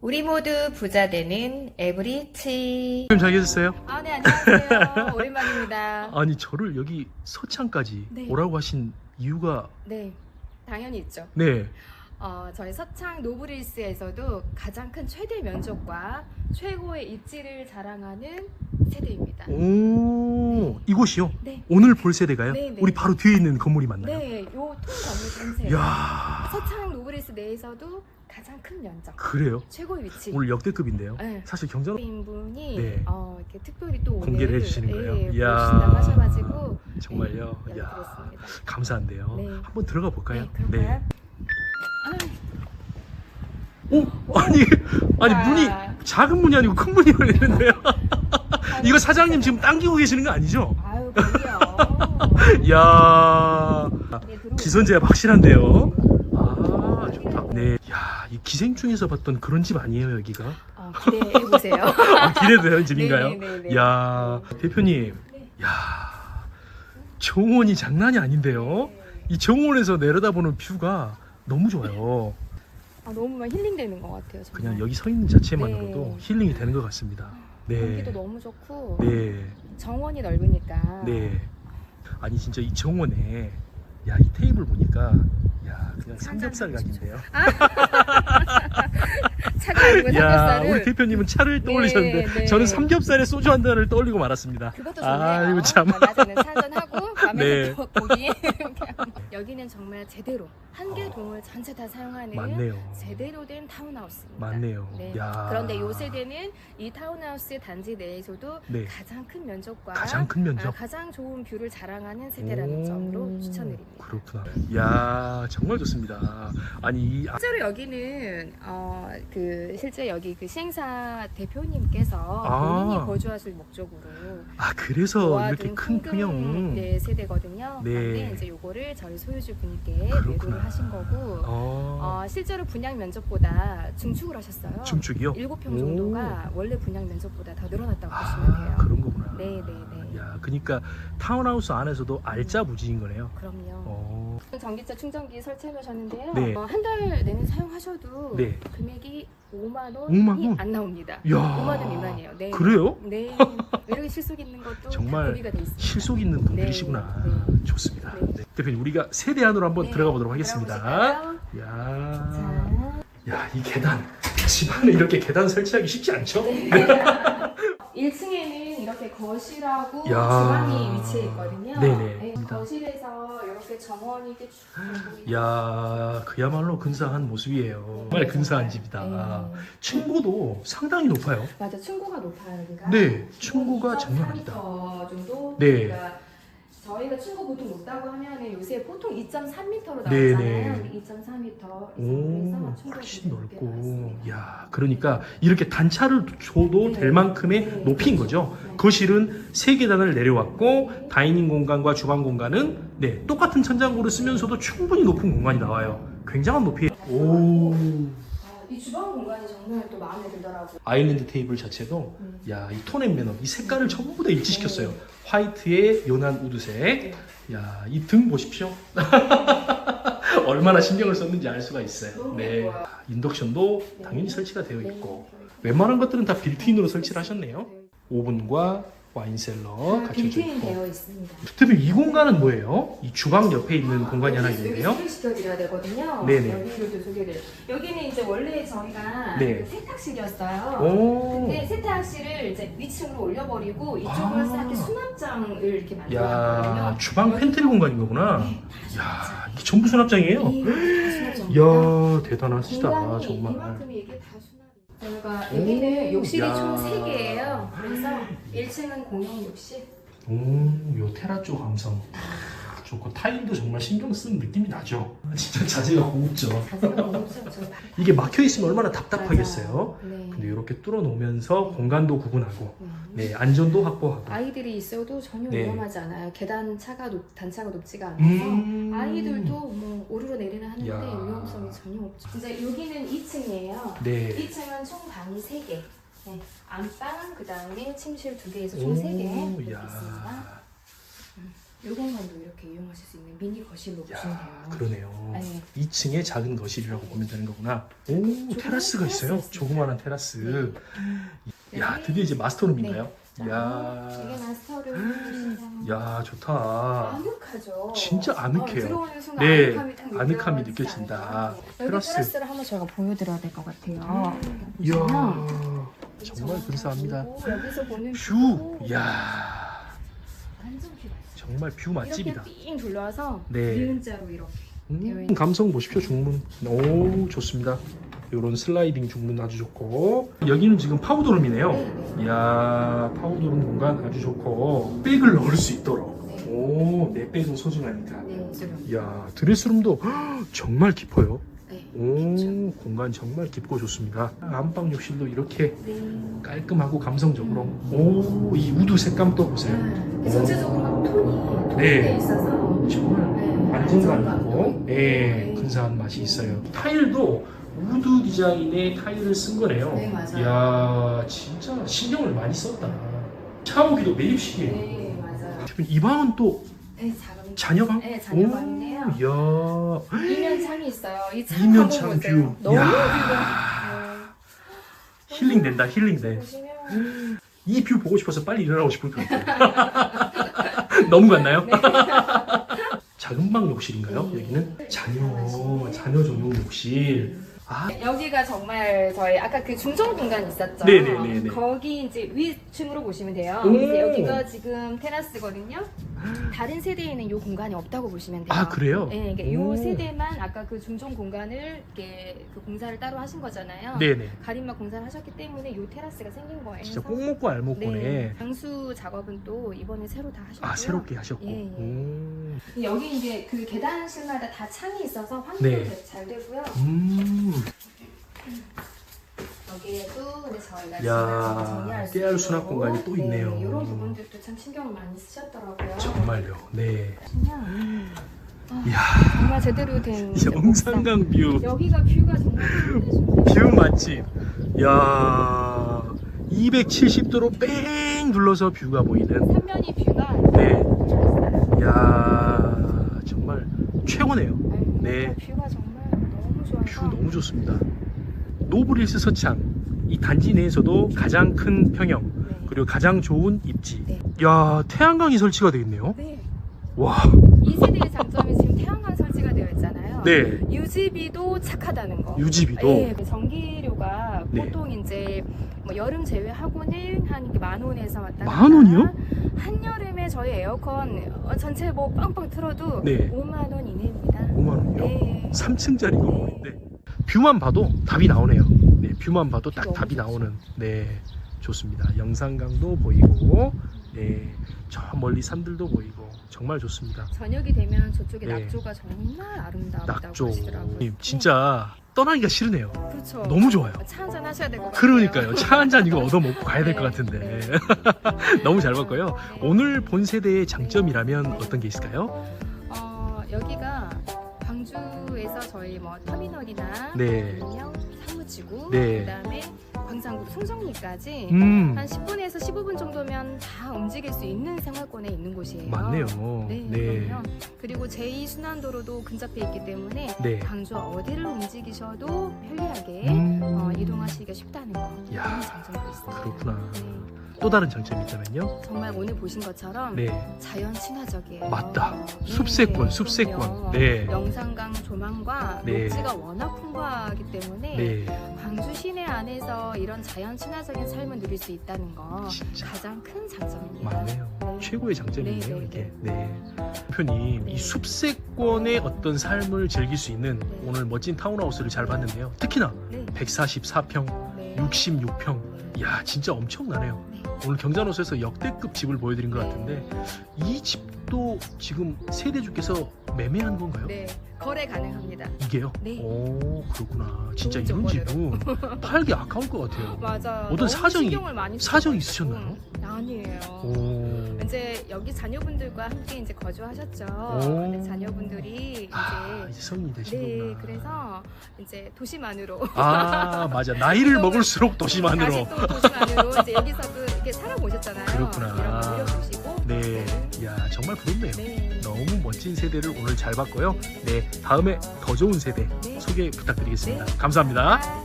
우리 모두 부자 되는 에브리치. 좀잘 계셨어요? 아, 네, 안녕하세요. 오랜만입니다. 아니 저를 여기 서창까지 네. 오라고 하신 이유가 네, 당연히 있죠. 네. 어, 저희 서창 노브릴스에서도 가장 큰 최대 면적과 최고의 입지를 자랑하는 세대입니다. 오 이곳이요? 네, 오늘 볼 세대가요? 네, 네. 우리 바로 뒤에 있는 건물이 맞나요? 네, 요 통 건물 전체. 이야 서창 노브릴스 내에서도 가장 큰 면적, 그래요? 최고의 위치. 오늘 역대급인데요. 네. 사실 경전 인분이 네. 어, 이렇게 특별히 또 공개를 해주시는 거예요? 네, 이야. 보여주신다고 하셔가지고 정말요. 네, 이야 연락드렸습니다. 감사한데요. 네. 한번 들어가 볼까요? 네, 그럴까요? 오 아니 아니 아. 문이 작은 문이 아니고 큰 문이 열리는데요. 이거 사장님 지금 당기고 계시는 거 아니죠? 아유, 그럼요. 이야 네. 기선제압 확실한데요. 아 좋다. 네. 야, 이 기생충에서 봤던 그런 집 아니에요 여기가? 어, 기대해 보세요. 아, 기대되는 집인가요? 네, 네, 네. 야 대표님, 네. 야 정원이 장난이 아닌데요. 이 정원에서 내려다보는 뷰가 너무 좋아요. 아, 너무 막 힐링되는 것 같아요. 정말. 그냥 여기 서 있는 자체만으로도 네. 힐링이 되는 것 같습니다. 네. 공기도 너무 좋고 네. 정원이 넓으니까. 네. 아니 진짜 이 정원에 야 이 테이블 보니까 야 그냥 삼겹살. 차가 아니고 야 삼겹살을 우리 대표님은 차를 떠올리셨는데 네, 네. 저는 삼겹살에 소주 한 잔을 떠올리고 말았습니다. 그것도 좋네요. 아 이거 참. 아, 낮에는 차전하고 밤에는 네. 또 고기. 이렇게 하고. 여기는 정말 제대로 한개 동을 전체 다 사용하는 맞네요. 제대로 된 타운하우스입니다. 맞네요. 네. 야. 그런데 요 세대는 이 타운하우스 단지 내에서도 네. 가장 큰 면적과 가장 큰 면적. 아, 가장 좋은 뷰를 자랑하는 세대라는 오, 점으로 추천드립니다. 그렇구나. 야 정말 좋습니다. 아니 이 아- 실제로 여기는 어, 그 실제 여기 그 시행사 대표님께서 아. 본인이 거주하실 목적으로 아 그래서 모아둔 이렇게 큰 평형. 네, 세대 거든요. 네. 그런데 이제 요거를 저희 소유주 분께. 매도를 하신 거고 어. 어, 실제로 분양 면적보다 증축을 하셨어요. 중축이요? 7평 오. 정도가 원래 분양 면적보다 더 늘어났다고 아 보시면 돼요. 그런 거구나. 네, 네, 네. 야 그러니까 타운하우스 안에서도 알짜 무지인 거네요. 그럼요. 어. 전기차 충전기 설치해 놓으셨는데요. 네. 한달 내내 사용하셔도 네. 금액이 5만 5만 원이 원? 안 나옵니다. 야. 5만 원 미만이에요. 네. 그래요? 네. 이렇게 실속 있는 것도 정말 돼 있습니다. 실속 있는 분들이시구나. 네, 좋습니다. 네. 네. 대표님 우리가 세대 안으로 한번 네, 들어가 보도록 하겠습니다. 들어보실까요? 야, 자, 야 이 계단 집 안에 이렇게 계단 설치하기 쉽지 않죠? 네. 1층에는 이렇게 거실하고 야. 주방이 위치해 있거든요. 네네. 거실에서 이렇게 정원이 이렇게 쭉 보이고 야 그야말로 근사한 모습이에요. 정말 근사한 집이다. 네. 층고도 상당히 높아요. 맞아, 층고가 높아요, 여기가. 네, 층고가 장난 아니다. 2.4m 정도. 네. 그러니까 층고 보통 높다고 하면은 요새 보통 2.3m로 네, 나오잖아요. 네. 2.4m 오, 훨씬 넓고, 야, 그러니까 이렇게 단차를 줘도 네. 될 만큼의 네. 높이인 거죠. 네. 거실은 세 계단을 내려왔고 다이닝 공간과 주방 공간은 네 똑같은 천장고를 쓰면서도 충분히 높은 공간이 나와요. 굉장한 높이. 오, 아, 이 주방 공간이 정말 또 마음에 들더라고요. 아일랜드 테이블 자체도 음. 야, 이 톤앤 매너, 이 색깔을 전부 다 일치시켰어요. 네. 화이트에 연한 우드색. 네. 야, 이 등 보십시오. 얼마나 신경을 썼는지 알 수가 있어요. 네. 인덕션도 네. 당연히 설치가 되어 있고 네. 웬만한 것들은 다 빌트인으로 설치를 하셨네요. 오븐과 와인셀러 빌트인 있고. 되어 있습니다. 대표님 이 공간은 뭐예요? 이 주방 옆에 있는 공간이 하나 있는데요. 소개시켜드려야 되거든요. 네네. 여기로도 소개를. 여기는 이제 원래 저희가 네. 그 세탁실이었어요. 오, 근데 세탁실을 이제 위층으로 올려버리고 이쪽을 아. 싹 수납장을 이렇게 야 만들었거든요. 주방 팬트리 공간인 거구나. 네, 야 이게 전부 수납장이에요. 이 수납장. 이야 대단하시다 공간이 정말. 이만큼이 이게 다 수납이. 저희가 오, 여기는 욕실이 야. 총 3개예요. 그래서 1층은 공용 욕실. 오 요 테라조 감성 아, 좋고 타일도 정말 신경 쓴 느낌이 나죠. 진짜 자재가 고급져. 자세가 없어요. 저 이게 막혀 있으면 얼마나 답답하겠어요. 네. 근데 이렇게 뚫어 놓으면서 공간도 구분하고 음. 네 안전도 확보하고. 아이들이 있어도 전혀 네. 위험하지 않아요. 계단 차가 높, 단차가 높지가 않아서 음. 아이들도 뭐 오르르 내리는 하는데 야. 위험성이 전혀 없죠. 이제 여기는 2층이에요. 네. 2층은 총 방이 3개. 네. 안방, 그 다음에 침실 2개에서 총 오, 3개 이렇게 야. 있습니다. 이 공간도 이렇게 이용하실 수 있는 미니 거실로 보시면 야, 돼요. 그러네요. 네. 2층에 작은 거실이라고 보면 되는 거구나. 오, 테라스가 테라스가 있어요. 있습니다. 조그마한 테라스. 야, 여기- 드디어 이제 마스터룸인가요? 네. 야, 야, 좋다. 아늑하죠. 진짜 아늑해요. 어, 들어오는 순간 네, 아늑함이 딱 아늑함이 느껴진다. 않아요? 여기 테라스. 테라스를 한번 저희가 보여드려야 될 것 같아요. 이야, 보시면 정말 여기서 보는 뷰, 야, 완전. 정말 뷰 맛집이다. 이렇게 삥 둘러서 네. 니은자로 이렇게 음, 감성 보십시오 중문. 오, 좋습니다. 이런 슬라이딩 중문 아주 좋고 여기는 지금 파우더룸이네요. 네, 이야 파우더룸 공간 아주 좋고 백을 넣을 수 있도록. 네. 오, 내 백은 소중하니까. 네. 이야 드레스룸도 헉, 정말 깊어요. 네. 오, 공간 정말 깊고 좋습니다. 안방 욕실도 이렇게 네. 깔끔하고 감성적으로. 오, 이 우드 색감도 보세요. 네. 전체적으로 막 톤이 톤이 네. 돼 있어서 정말 네. 안정감 있고. 예, 네. 근사한 맛이 있어요. 타일도 우드 디자인의 타일을 쓴 거네요. 네, 맞아요. 이야, 진짜 신경을 많이 썼다. 샤워기도 매립식이에요. 네, 맞아요. 이 방은 또 네, 작은 자녀방? 네, 자녀방 오, 이야, 이면 창이 있어요. 이창 이면 창 보세요. 뷰. 너무 야. 뷰가. 힐링된다, 네. 힐링돼. 보시면 이 뷰 보고 싶어서 빨리 일어나고 싶을 것 같아요. 너무 갔나요? 네. 작은 방 욕실인가요? 네. 여기는 자녀, 자녀 전용 욕실. 아, 여기가 정말 저희 아까 그 중정 공간 있었죠. 네네네네. 거기 이제 위층으로 보시면 돼요. 오. 이제 여기가 지금 테라스거든요. 다른 세대에는 이 공간이 없다고 보시면 돼요. 아 그래요? 네, 오. 요 세대만 아까 그 중정 공간을 이렇게 그 공사를 따로 하신 거잖아요. 네네. 가림막 공사를 하셨기 때문에 요 테라스가 생긴 거예요. 진짜 꼭 먹고 알 먹고네. 네, 방수 작업은 또 이번에 새로 다 하셨고요. 아 새롭게 하셨고. 예, 예. 음. 여기 이제 그 계단실마다 다 창이 있어서 환기도 네. 잘 되고요. 음. 여기에도 근데 저희가 야, 정리할 수 깨알 수납 공간이 또 있네요. 네, 이런 부분들도 참 신경을 많이 쓰셨더라고요. 정말요. 네. 그냥 이야. 정말 제대로 된 영산강 뷰. 여기가 뷰가 정말 뷰 맛집. 야. 270도로 뺑 둘러서 뷰가 보이는. 삼면이 뷰가 네. 야 정말 최고네요. 네. 뷰가 정말 너무 좋아서 뷰 너무 좋습니다. 노브릴스 서창 이 단지 내에서도 가장 큰 평형 네. 그리고 가장 좋은 입지. 네. 야 태양광이 설치가 되어 있네요. 네. 와. 이 세대의 장점이 지금 태양광 설치가 되어 있잖아요. 네. 유지비도 착하다는 거. 유지비도. 예, 그 전기료가 네. 보통 이제 뭐 여름 제외하고는 한 만 원에서 왔다. 만 원이요? 한여름에 저희 에어컨 어, 전체 뭐 빵빵 틀어도 네. 5만 원 이내입니다. 5만 원이요. 네. 3층짜리 네. 건물인데 뷰만 봐도 답이 나오네요. 네, 뷰만 봐도 딱 답이. 나오는. 네, 좋습니다. 영산강도 보이고, 네, 저 멀리 산들도 보이고 정말 좋습니다. 저녁이 되면 저쪽에 네. 낙조가 정말 아름답다고 낙조. 하시더라고요. 님, 진짜 떠나기가 싫으네요. 네. 그렇죠. 너무 좋아요. 차 한잔 하셔야 될 것 같아요. 그러니까요. 차 한 잔 이거 얻어 먹고 가야 될것 네, 같은데. 네. 너무 잘 봤고요. 네. 오늘 본 세대의 장점이라면 어떤 게 있을까요? 어, 여기가 광주 에서 저희 뭐 터미널이나 네. 아니면 사무지구, 네. 그다음에 광산구 송정리까지 음, 한 10분에서 15분 정도면 다 움직일 수 있는 생활권에 있는 곳이에요. 맞네요. 네, 네. 그리고 제2 순환도로도 근접해 있기 때문에 네. 광주 어디를 움직이셔도 편리하게 음, 어, 이동 하시기가 쉽다는 거. 야, 그런 장점도 있어요. 그렇구나. 네. 또 다른 장점이 있다면요? 정말 오늘 보신 것처럼 네. 자연 친화적이에요. 맞다. 네, 숲세권, 숲세권. 그럼요. 네. 영산강 조망과 네. 녹지가 워낙 풍부하기 때문에 네. 광주 시내 안에서 이런 자연 친화적인 삶을 누릴 수 있다는 거 진짜 가장 큰 장점입니다. 맞네요. 네. 최고의 장점이네요, 네, 네, 이게. 네. 대표님, 네. 이 숲세권의 어떤 삶을 즐길 수 있는 네. 오늘 멋진 타운하우스를 잘 봤는데요. 특히나 네. 144평, 네. 66평. 이야, 진짜 엄청나네요. 네. 오늘 경자노스에서 역대급 집을 보여드린 것 네. 같은데 이 집 도 지금 세대주께서 매매한 건가요? 네. 거래 가능합니다. 이게요? 네. 오 그렇구나. 진짜 좋은 이런. 집은 팔기 아까울 것 같아요. 맞아요. 어떤 사정이- 사정이 쓰셔가지고. 있으셨나요? 아니에요. 오. 이제 여기 자녀분들과 함께 이제 거주하셨죠. 오. 근데 자녀분들이 아 이제 이제 성인이 되시는구나. 네, 그래서 이제 도시만으로 아 맞아 나이를 먹을수록 도시만으로. 다시 또 도시만으로 이제 여기서도 이렇게 살아보셨잖아요. 그렇구나. 이런 거 누려보시고 네. 이야 정말 부럽네요. 네. 너무 멋진 세대를 오늘 잘 봤고요. 네 다음에 더 좋은 세대 네. 소개 부탁드리겠습니다. 네. 감사합니다. 아,